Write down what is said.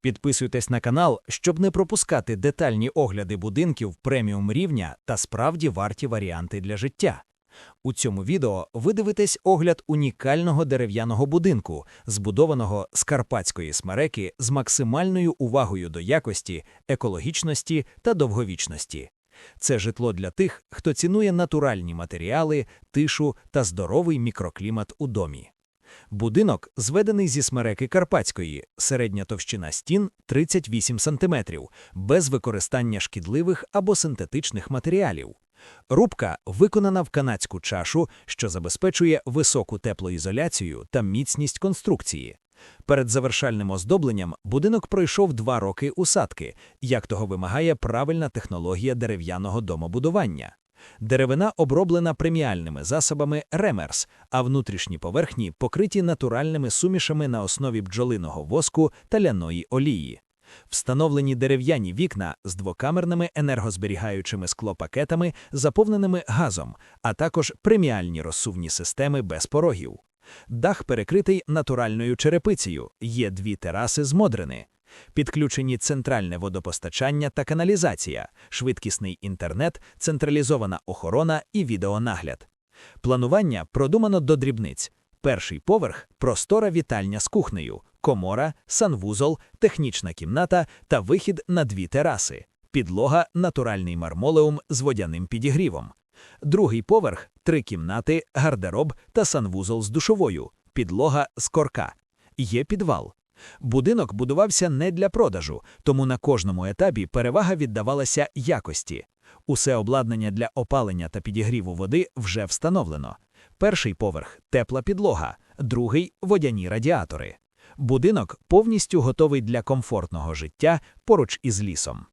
Підписуйтесь на канал, щоб не пропускати детальні огляди будинків преміум рівня та справді варті варіанти для життя. У цьому відео ви дивитесь огляд унікального дерев'яного будинку, збудованого з карпатської смереки з максимальною увагою до якості, екологічності та довговічності. Це житло для тих, хто цінує натуральні матеріали, тишу та здоровий мікроклімат у домі. Будинок зведений зі смереки Карпатської, середня товщина стін 38 см, без використання шкідливих або синтетичних матеріалів. Рубка виконана в канадську чашу, що забезпечує високу теплоізоляцію та міцність конструкції. Перед завершальним оздобленням будинок пройшов два роки усадки, як того вимагає правильна технологія дерев'яного домобудування. Деревина оброблена преміальними засобами ремерс, а внутрішні поверхні покриті натуральними сумішами на основі бджолиного воску та ляної олії. Встановлені дерев'яні вікна з двокамерними енергозберігаючими склопакетами, заповненими газом, а також преміальні розсувні системи без порогів. Дах перекритий натуральною черепицею, є дві тераси з модрини. Підключені центральне водопостачання та каналізація, швидкісний інтернет, централізована охорона і відеонагляд. Планування продумано до дрібниць. Перший поверх простора вітальня з кухнею, комора, санвузол, технічна кімната та вихід на дві тераси. Підлога натуральний мармолеум з водяним підігрівом. Другий поверх три кімнати, гардероб та санвузол з душовою, підлога з корка. Є підвал. Будинок будувався не для продажу, тому на кожному етапі перевага віддавалася якості. Усе обладнання для опалення та підігріву води вже встановлено. Перший поверх тепла підлога, другий водяні радіатори. Будинок повністю готовий для комфортного життя поруч із лісом.